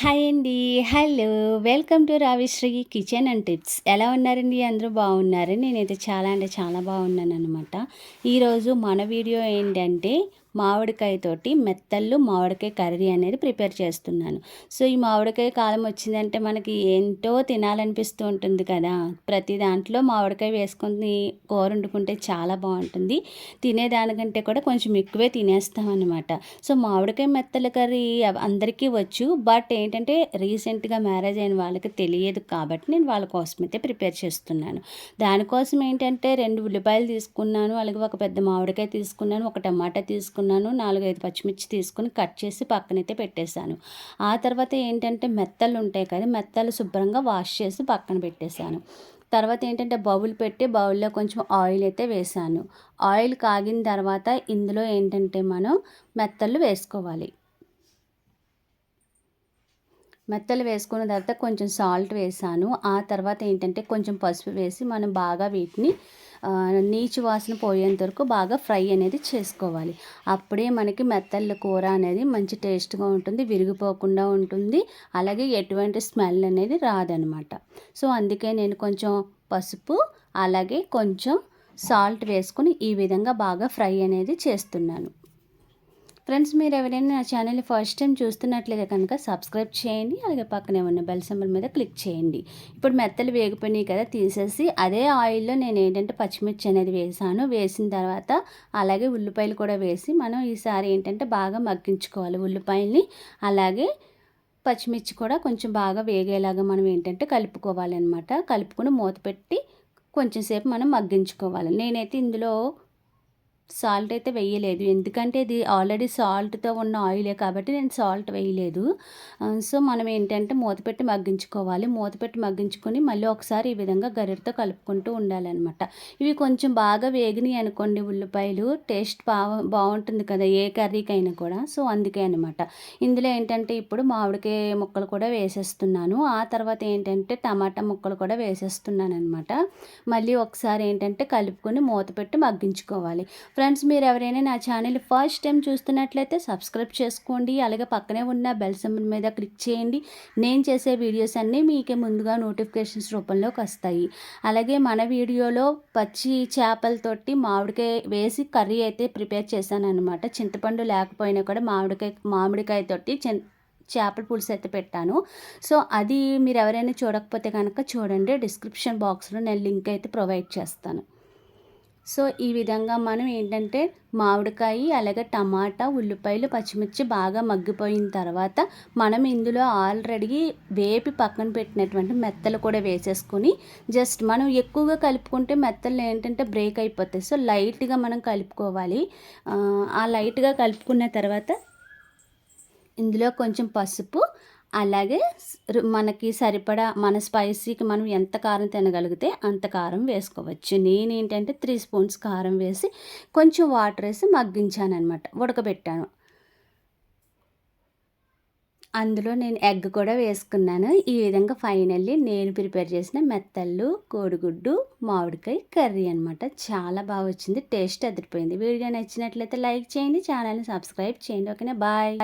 Hi అండి. Hello. Welcome to Ravishri kitchen and tips. ఎలా ఉన్నారండి? అందరూ బాగున్నారు? నేనైతే చాలా అంటే చాలా బాగున్నాను అనమాట ఈరోజు మన వీడియో ఏంటంటే మామిడికాయతోటి మెత్తళ్ళు మామిడికాయ కర్రీ అనేది ప్రిపేర్ చేస్తున్నాను. సో ఈ మామిడికాయ కాలం వచ్చిందంటే మనకి ఏంటో తినాలనిపిస్తూ ఉంటుంది కదా. ప్రతి దాంట్లో మామిడికాయ వేసుకొని కూర వండుకుంటే చాలా బాగుంటుంది. తినేదానికంటే కూడా కొంచెం ఎక్కువే తినేస్తాం అనమాట సో మామిడికాయ మెత్తల కర్రీ అందరికీ వచ్చు. బట్ ఏంటంటే రీసెంట్గా మ్యారేజ్ అయిన వాళ్ళకి తెలియదు కాబట్టి నేను వాళ్ళ కోసం అయితే ప్రిపేర్ చేస్తున్నాను. దానికోసం ఏంటంటే రెండు ఉల్లిపాయలు తీసుకున్నాను. అలాగే ఒక పెద్ద మామిడికాయ తీసుకున్నాను. ఒక టమాటా తీసుకున్నాను. తీసుకున్నాను. నాలుగైదు పచ్చిమిర్చి తీసుకుని కట్ చేసి పక్కనైతే పెట్టేశాను. ఆ తర్వాత ఏంటంటే మెత్తలు ఉంటాయి కదా మెత్తలు శుభ్రంగా వాష్ చేసి పక్కన పెట్టేశాను. తర్వాత ఏంటంటే బౌల్ పెట్టి బౌల్లో కొంచెం ఆయిల్ అయితే వేసాను ఆయిల్ కాగిన తర్వాత ఇందులో ఏంటంటే మనం మెత్తలు వేసుకోవాలి. మెత్తలు వేసుకున్న తర్వాత కొంచెం సాల్ట్ వేసాను. ఆ తర్వాత ఏంటంటే కొంచెం పసుపు వేసి మనం బాగా వీటిని నీచు వాసన పోయేంత వరకు బాగా ఫ్రై అనేది చేసుకోవాలి. అప్పుడే మనకి మెత్తళ్ళ కూర అనేది మంచి టేస్ట్గా ఉంటుంది విరిగిపోకుండా ఉంటుంది. అలాగే ఎటువంటి స్మెల్ అనేది రాదనమాట. సో అందుకే నేను కొంచెం పసుపు అలాగే కొంచెం సాల్ట్ వేసుకుని ఈ విధంగా బాగా ఫ్రై అనేది చేస్తున్నాను. ఫ్రెండ్స్ మీరు ఎవరైనా నా ఛానల్ని ఫస్ట్ టైం చూస్తున్నట్లయితే కనుక సబ్స్క్రైబ్ చేయండి. అలాగే పక్కనే ఉన్న బెల్ సింబల్ మీద క్లిక్ చేయండి. ఇప్పుడు మెత్తలు వేగిపోయినాయి కదా తీసేసి అదే ఆయిల్లో నేను ఏంటంటే పచ్చిమిర్చి అనేది వేసాను. వేసిన తర్వాత అలాగే ఉల్లిపాయలు కూడా వేసి మనం ఈసారి ఏంటంటే బాగా మగ్గించుకోవాలి ఉల్లిపాయల్ని. అలాగే పచ్చిమిర్చి కూడా కొంచెం బాగా వేగేలాగా మనం ఏంటంటే కలుపుకోవాలన్నమాట. కలుపుకొని మూత పెట్టి కొంచెంసేపు మనం మగ్గించుకోవాలి. నేనైతే ఇందులో సాల్ట్ అయితే వేయలేదు. ఎందుకంటే ఇది ఆల్రెడీ సాల్ట్తో ఉన్న ఆయిలే కాబట్టి నేను సాల్ట్ వేయలేదు. సో మనం ఏంటంటే మూత పెట్టి మగ్గించుకోవాలి. మూత పెట్టి మగ్గించుకొని మళ్ళీ ఒకసారి ఈ విధంగా గరిటతో కలుపుకుంటూ ఉండాలన్నమాట. ఇవి కొంచెం బాగా వేగినాయి అనుకోండి ఉల్లిపాయలు టేస్ట్ బాగా బాగుంటుంది కదా ఏ కర్రీకైనా కూడా. సో అందుకే అనమాట ఇందులో ఏంటంటే ఇప్పుడు మామిడికాయ ముక్కలు కూడా వేసేస్తున్నాను. ఆ తర్వాత ఏంటంటే టమాటా ముక్కలు కూడా వేసేస్తున్నాను అనమాట మళ్ళీ ఒకసారి ఏంటంటే కలుపుకొని మూత పెట్టి మగ్గించుకోవాలి. ఫ్రెండ్స్ మీరు ఎవరైనా నా ఛానల్ ఫస్ట్ టైం చూస్తున్నట్లయితే సబ్స్క్రైబ్ చేసుకోండి. అలాగే పక్కనే ఉన్న బెల్ సింబల్ మీద క్లిక్ చేయండి. నేను చేసే వీడియోస్ అన్నీ మీకే ముందుగా నోటిఫికేషన్స్ రూపంలోకి వస్తాయి. అలాగే మన వీడియోలో పచ్చి చేపలతోటి మామిడికాయ వేసి కర్రీ అయితే ప్రిపేర్ చేశాను అనమాట చింతపండు లేకపోయినా కూడా మామిడికాయ మామిడికాయతోటి చింత చేపల పులుసు అయితే పెట్టాను. సో అది మీరు ఎవరైనా చూడకపోతే కనుక చూడండి. డిస్క్రిప్షన్ బాక్స్లో నేను లింక్ అయితే ప్రొవైడ్ చేస్తాను. సో ఈ విధంగా మనం ఏంటంటే మామిడికాయ అలాగే టమాటా ఉల్లిపాయలు పచ్చిమిర్చి బాగా మగ్గిపోయిన తర్వాత మనం ఇందులో ఆల్రెడీ వేపి పక్కన పెట్టినటువంటి మెత్తలు కూడా వేసేసుకొని జస్ట్ మనం ఎక్కువగా కలుపుకుంటే మెత్తలు ఏంటంటే బ్రేక్ అయిపోతాయి. సో లైట్గా మనం కలుపుకోవాలి. ఆ లైట్గా కలుపుకున్న తర్వాత ఇందులో కొంచెం పసుపు అలాగే మనకి సరిపడా మన స్పైసీకి మనం ఎంత కారం తినగలిగితే అంత కారం వేసుకోవచ్చు. నేను ఏంటంటే త్రీ స్పూన్స్ కారం వేసి కొంచెం వాటర్ వేసి మగ్గించాను అనమాట ఉడకబెట్టాను. అందులో నేను ఎగ్ కూడా వేసుకున్నాను. ఈ విధంగా ఫైనల్లీ నేను ప్రిపేర్ చేసిన మెత్తళ్ళు కోడిగుడ్డు మామిడికాయ కర్రీ అనమాట చాలా బాగా వచ్చింది. టేస్ట్ అదిరిపోయింది. వీడియో నచ్చినట్లయితే లైక్ చేయండి ఛానల్ని సబ్స్క్రైబ్ చేయండి. ఓకేనా? బాయ్.